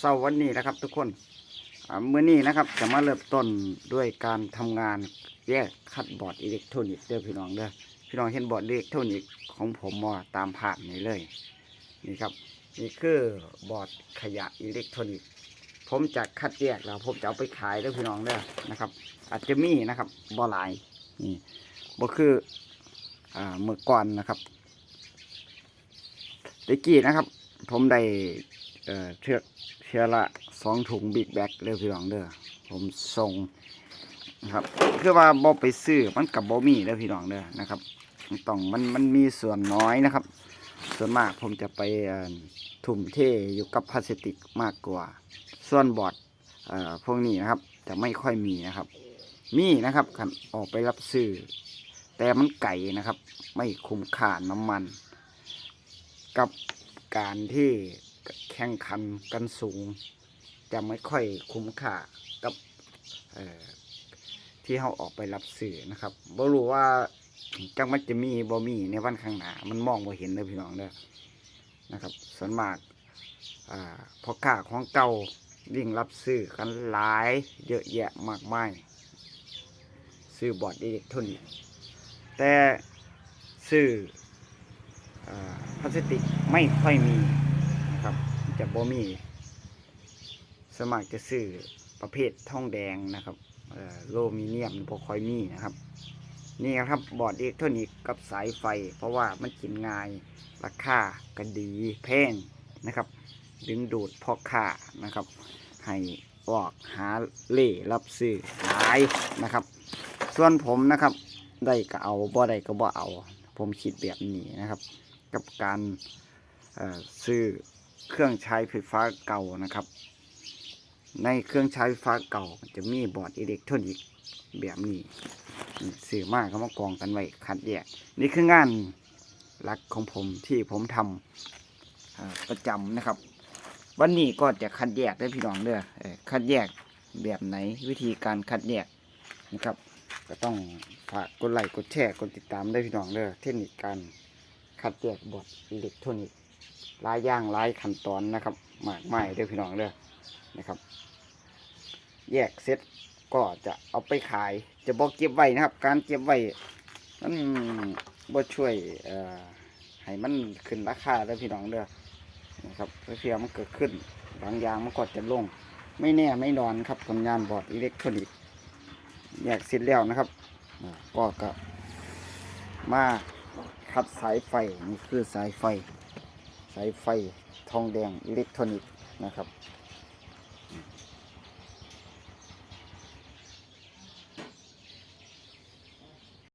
เศร้าวันนี้นะครับ ทุกคนอ่ามื้อนี้นะครับจะมาเริ่มต้นด้วยการทำงานแยกคัดบอร์ดอิเล็กทรอนิกส์เด้อพี่น้องเด้อพี่น้องเห็นบอร์ดอิเล็กทรอนิกส์ของผมว่าตามภาพนี้เลยนี่ครับนี่คือบอร์ดขยะอิเล็กทรอนิกส์ผมจะคัดแยกแล้วผมจะเอาไปขายเด้อพี่น้องเด้อนะครับ อาจจะมีนะครับบ่หลายนี่บ่คืออ่าเมื่อก่อนนะครับตะกี้นะครับ ผมได้ เอ่อเชือกเชือละสองถุงบิ๊กแบ็กเด้อพี่น้องเด้อผมส่งนะครับคือว่าบ่ไปซื้อมันกับบ่มีเด้อพี่น้องเด้อนะครับต้องมันมันมีส่วนน้อยนะครับ ส่วนมากผมจะไปเอ่อทุ่มเทอยู่กับพลาสติกมากกว่า ส่วนบอร์ดเอ่อพวกนี้นะครับจะไม่ค่อยมีนะครับ มีนะครับคันออกไปรับซื้อแต่มันไก่นะครับ ไม่คุ้มค่าน้ำมัน กับการที่ แข่งขันกันสูง จะไม่ค่อยคุ้มค่ากับที่เขาออกไปรับซื้อนะครับบ่รู้ว่าจังมันจะมีบ่มีในวันข้างหน้ามันมองบ่เห็นเลยพี่น้องเด้อนะครับส่วนมากอ่าพอค้าของเก่าวิ่งรับซื้อกันหลายเยอะแยะมากมายซื้อบอร์ดอิเล็กทรอนิกส์แต่ซื้ออพลาสติกไม่ค่อยมี บ่มีสมัครจะซื้อประเภททองแดงนะครับโลมิเนียมบ่ค่อยมีนะครับ นี่ครับบอร์ดอิเล็กทรอนิกส์กับสายไฟ เพราะว่ามันกินง่ายราคาก็ดีแพงนะครับ ดึงดูดพ่อค้านะครับ ให้ออกหาเล่รับซื้อหลายนะครับ ส่วนผมนะครับได้ก็เอาบ่ได้ก็บ่เอา ผมคิดแบบนี้นะครับ กับการซื้อ เครื่องใช้ไฟฟ้าเก่านะครับ ในเครื่องใช้ไฟฟ้าเก่าจะมีบอร์ดอิเล็กทรอนิกส์แบบนี้นี่ซื้อมากก็มากองกันไว้คัดแยกนี่คืองานหลักของผมที่ผมทำประจำนะครับ วันนี้ก็จะคัดแยกได้พี่น้องเด้อเอ่อคัดแยกแบบไหนวิธีการคัดแยกนะครับ ก็ต้องฝากกดไลค์กดแชร์กดติดตามได้พี่น้องเด้อเทคนิคการคัดแยกบอร์ดอิเล็กทรอนิกส์ ลายอย่างหลายขั้นตอนนะครับมากมายเด้อพี่น้องเด้อนะครับ แยกเสร็จก็จะเอาไปขาย จะบอกเก็บไว้นะครับ การเก็บไว้มันบ่ช่วยเอ่อให้มันขึ้นราคาเด้อพี่น้องเด้อนะครับเพื่อมันเกิดขึ้นบางอย่างมันก็จะลง ไม่แน่ไม่นอนครับผลงานบอร์ดอิเล็กทรอนิกส์แยกเสร็จแล้วนะครับก็ก็มาคัดสายไฟนี่คือสายไฟ สายไฟทองแดงอิเล็กทรอนิกส์นะครับ